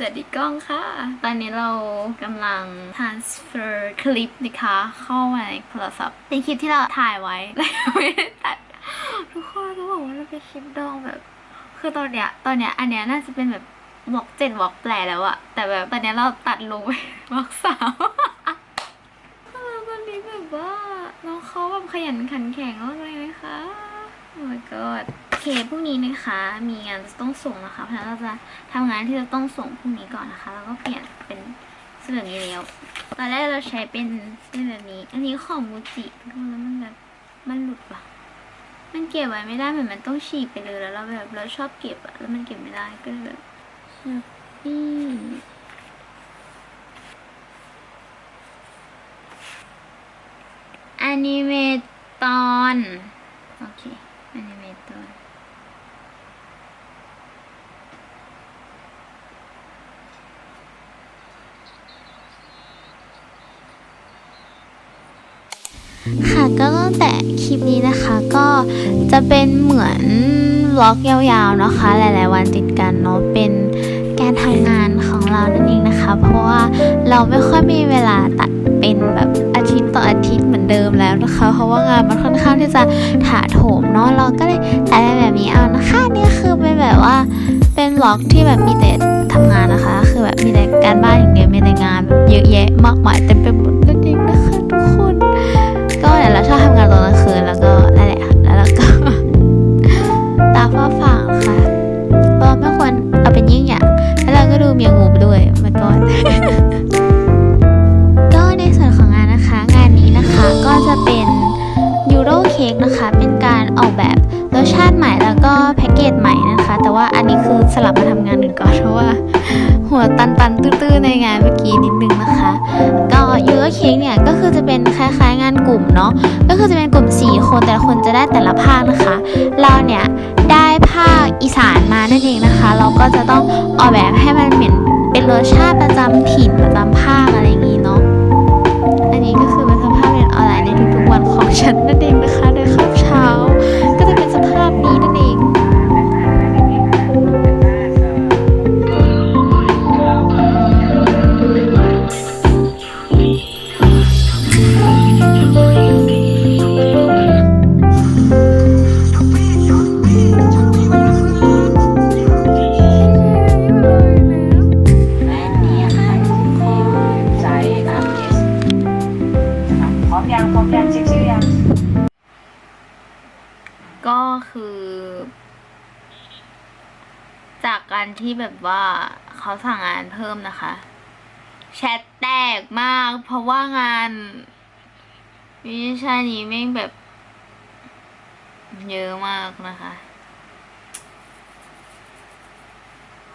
สวัสดีกล้องค่ะ ตอนนี้เรากำลัง transfer คลิปนะคะ เข้ามาในโทรศัพท์เป็นคลิปที่เราถ่ายไว้แล้วไม่ได้ตัดทุกคนต้องบอกว่าเราเป็นคลิปดองแบบ คือตอนเนี้ยตอนเนี้ยอันเนี้ยน่าจะเป็นแบบบล็อกเจ็ดบล็อกแปลแล้วอะแต่แบบตอนเนี้ยเราตัดลงไปบล็อกสามตอนนี้แบบว่าน้องเขาแบบขยันขันแข็งมากเลยนะคะโอ้ my god เคพรุ่งนี้นะคะ มีงานจะต้องส่งนะคะ เพราะฉะนั้นเราจะทำงานที่จะต้องส่งพรุ่งนี้ก่อนนะคะ แล้วก็เปลี่ยนเป็นเสื้อแบบนี้แล้ว ตอนแรกเราใช้เป็นเสื้อแบบนี้ อันนี้ของมูจิแล้วมันแบบมันหลุดวะมันเก็บไว้ไม่ได้เหมือนมันต้องฉีกไปเลยแล้วเราแบบเราชอบเก็บอะแล้วมันเก็บไม่ได้ก็เลยแบบนี่อนิเมตอน โอเค อนิเมตอน ค่ะก็ตั้งแต่คลิปนี้นะคะก็จะเป็นเหมือนวล็อกยาวๆนะคะ หลายๆวันติดกันเนาะเป็นการทำงานของเรานั่นเองนะคะ เพราะว่าเราไม่ค่อยมีเวลาตัดเป็นแบบอาทิตย์ต่ออาทิตย์เหมือนเดิมแล้วนะคะ เพราะว่างานมันค่อนข้างที่จะถาโถมเนาะเราก็เลยตัดเป็นแบบนี้เอานะคะนี่คือเป็นแบบว่าเป็นวล็อกที่แบบมีแต่ทำงานนะคะ คือแบบมีแต่การบ้านอย่างเดียวมีแต่งานแบบเยอะแยะมากมายเต็มไปหมดนั่นเองนะคะทุกคน ก็เดี๋ นาะก็คือจะเป็นกลุ่ม 4 คนแต่ละคนจะได้แต่ละภาคนะคะ ที่แบบว่าเขาสั่งงานเพิ่มนะคะ แชทแตกมาก เพราะว่างานวิชานี้แม่งแบบ เยอะมากนะคะ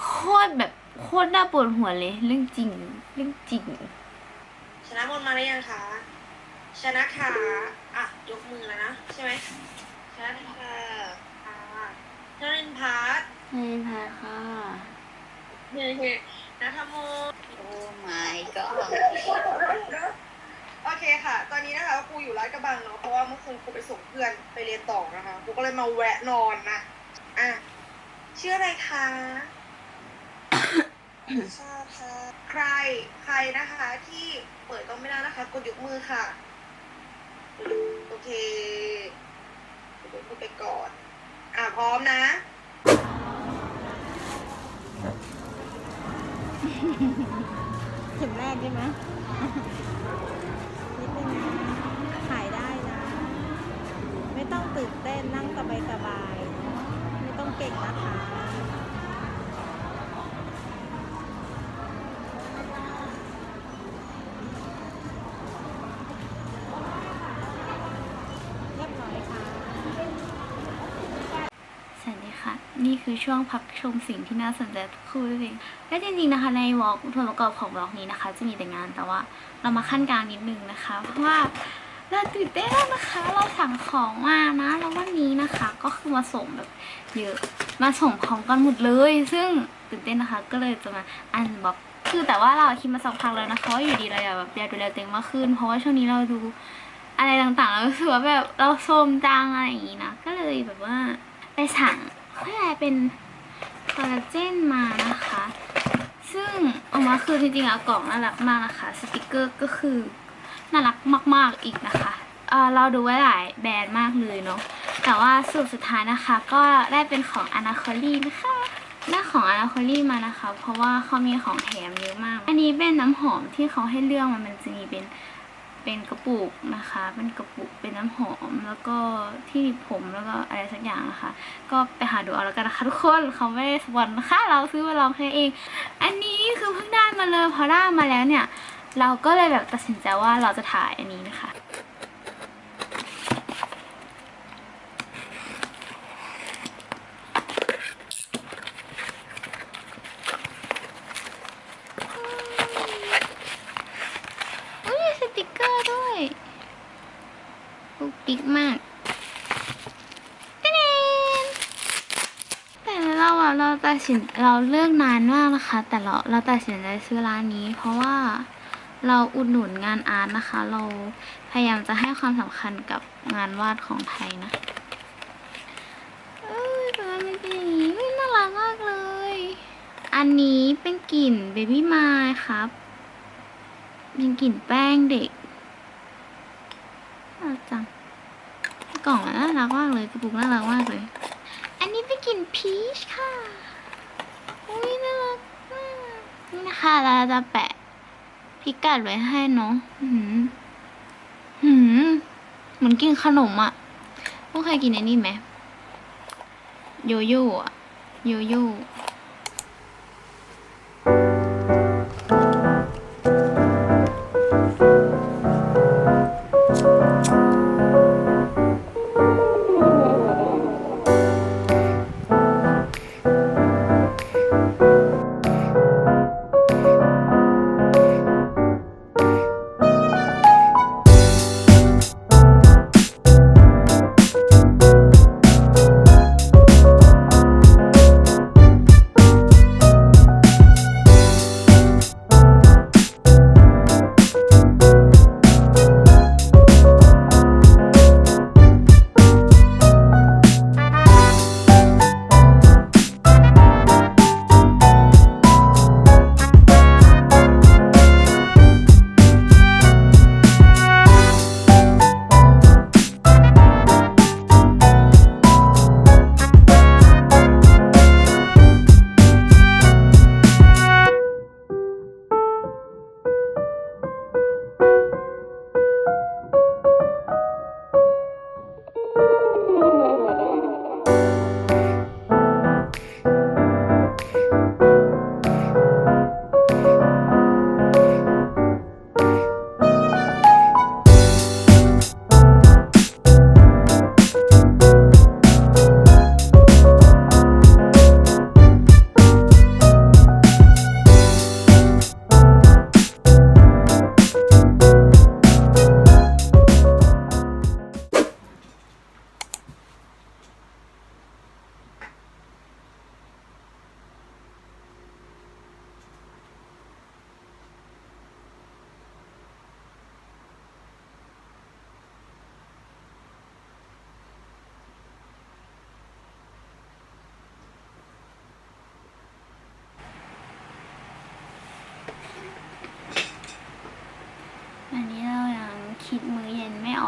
โคตรแบบโคตรน่าปวดหัวเลย เรื่องจริง เรื่องจริง ชนะมนมาหรือยังคะชนะค่ะอะยกมือแล้วนะ ใช่ไหมชนะค่ะ พัฒน์ไม่แพ้ค่ะเฮ้เฮ้นัทมนต์โอ้ my god โอเคค่ะ ตอนนี้นะคะครูอยู่ร้านกระบังเนาะ เพราะว่าเมื่อคืนครูไปส่งเพื่อนไปเรียนต่อนะคะครูก็เลยมาแวะนอนนะ อะ ชื่ออะไรคะชาค่ะ ใคร ใครนะคะ ที่เปิดกล้องไม่ได้นะคะ กดยกมือค่ะ โอเคกดยกมือไปก่อน อะพร้อมนะ เข็มแรกใช่ไหมนิดนึงนะถ่ายได้นะ ไม่ต้องตื่นเต้นนั่งสบายสบายๆไม่ต้องเก่งนะคะ ค่ะนี่คือช่วงพักชมสิ่งที่น่าสนใจคู่นั่นเองและจริงๆนะคะ ในวอล์กส่วนประกอบของวอล์กนี้นะคะ จะมีแต่งานแต่ว่าเรามาขั้นกลางนิดนึงนะคะ เพราะว่าเราตื่นเต้นนะคะ เราสั่งของมานะ แล้ววันนี้นะคะ ก็คือมาส่งแบบเยอะ มาส่งของกันหมดเลย ซึ่งตื่นเต้นนะคะ ก็เลยจะมาอันบ็อกคือแต่ว่าเราคิดมาสักพักแล้วนะคะว่าอยู่ดีเราอยากแบบอยากดูแลตัวเองมากขึ้น เพราะว่าช่วงนี้เราดูอะไรต่างๆ แล้วรู้สึกว่าแบบเราโทรมจังอะไรอย่างงี้นะ ก็เลยแบบว่าไปสั่ง กอะไรเป็นคอลลาเจนมานะคะ ซึ่งออกมาคือจริงๆแล้วกล่องน่ารักมากนะคะ สติกเกอร์ก็คือน่ารักมากๆอีกนะคะเออเราดูไว้หลายแบรนด์มากเลยเนาะ แต่ว่าสรุปสุดท้ายนะคะ ก็ได้เป็นของอนาคอลี่นะคะได้ของอนาคอลี่มานะคะ เพราะว่าเขามีของแถมเยอะมาก อันนี้เป็นน้ำหอมที่เขาให้เลือกมามันจะมีเป็น เป็นกระปุกนะคะ เป็นกระปุก เป็นน้ำหอม แล้วก็ที่ผมแล้วก็อะไรสักอย่างนะคะ ก็ไปหาดูเอาแล้วกันนะคะทุกคนเขาไม่ได้สปอนนะคะ เราซื้อมาลองแค่เอง อันนี้คือเพิ่งได้มาเลยพอได้มาแล้วเนี่ย เราก็เลยแบบตัดสินใจว่าเราจะถ่ายอันนี้นะคะ อุ้ยมีสติกเกอร์ด้วย ปิ๊กมากเดนแต่เราอะเราตัดสินเราเลือกนานมากนะคะ แต่เราเราตัดสินใจซื้อร้านนี้ เพราะว่าเราอุดหนุนงานอาร์ตนะคะ เราพยายามจะให้ความสำคัญกับงานวาดของไทยนะเอ้ยแต่มันเป็นอย่างนี้อุ๊ยน่ารักมากเลย อันนี้เป็นกลิ่นเบบี้มายครับเป็นกลิ่นแป้งเด็กน่ารักจัง ล่องน่ารักมากเลยกระปุกน่ารักมากเลย อันนี้เป็นกลิ่นพีชค่ะอุ้ยน่ารักมากนี่นะคะเราจะแปะพิกัดไว้ให้เนาะหืมหืมเหมือนกินขนมอะพวกเคยกินไอ้นี่ไหมโยโย่อะโยโย่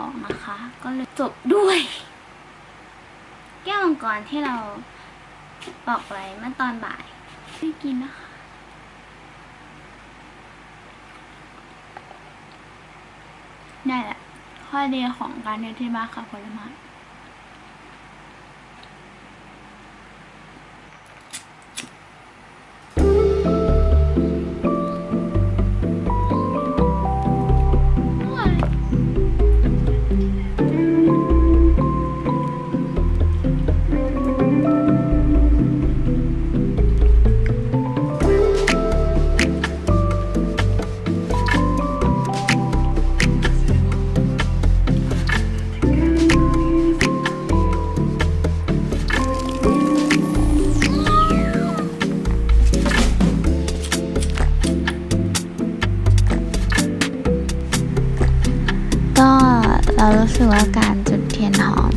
อเย็นไม่ออกนะคะ ก็เลยจบด้วย แก้วมังกรที่เราบอกไว้เมื่อตอนบ่ายไม่กินนะคะ ได้แหละข้อดีของการเรียนที่บ้านค่ะผลไม้ ว่าการจุดเทียนหอม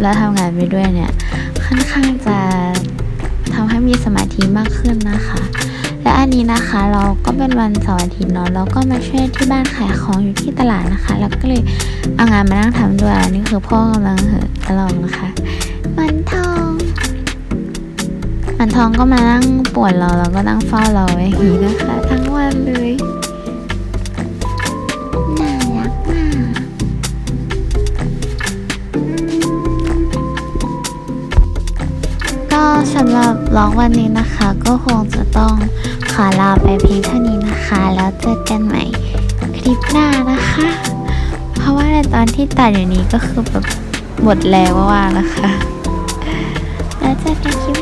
แล้วทำงานไปด้วยเนี่ย ค่อนข้างจะทำให้มีสมาธิมากขึ้นนะคะ และอันนี้นะคะเราก็เป็นวันเสาร์อาทิตย์เนาะเราก็มาช่วยที่บ้านขายของอยู่ที่ตลาดนะคะ แล้วก็เลยเอางานมานั่งทำด้วยอันนี้คือพ่อกำลังเหอะตลองนะคะ มันทองมันทองก็มานั่งปวนเราแล้วก็นั่งเฝ้าเราอย่างนี้นะคะ ทั้งวันเลย็สำหรับร้องวันนี้นะคะ ก็คงจะต้องขอลาไปเพียงเท่านี้นะคะ แล้วเจอกันใหม่คลิปหน้านะคะ เพราะว่าในตอนที่ตัดอยู่นี้ก็คือแบบหมดแรงวากๆนะคะ แล้วเจอกันคลิป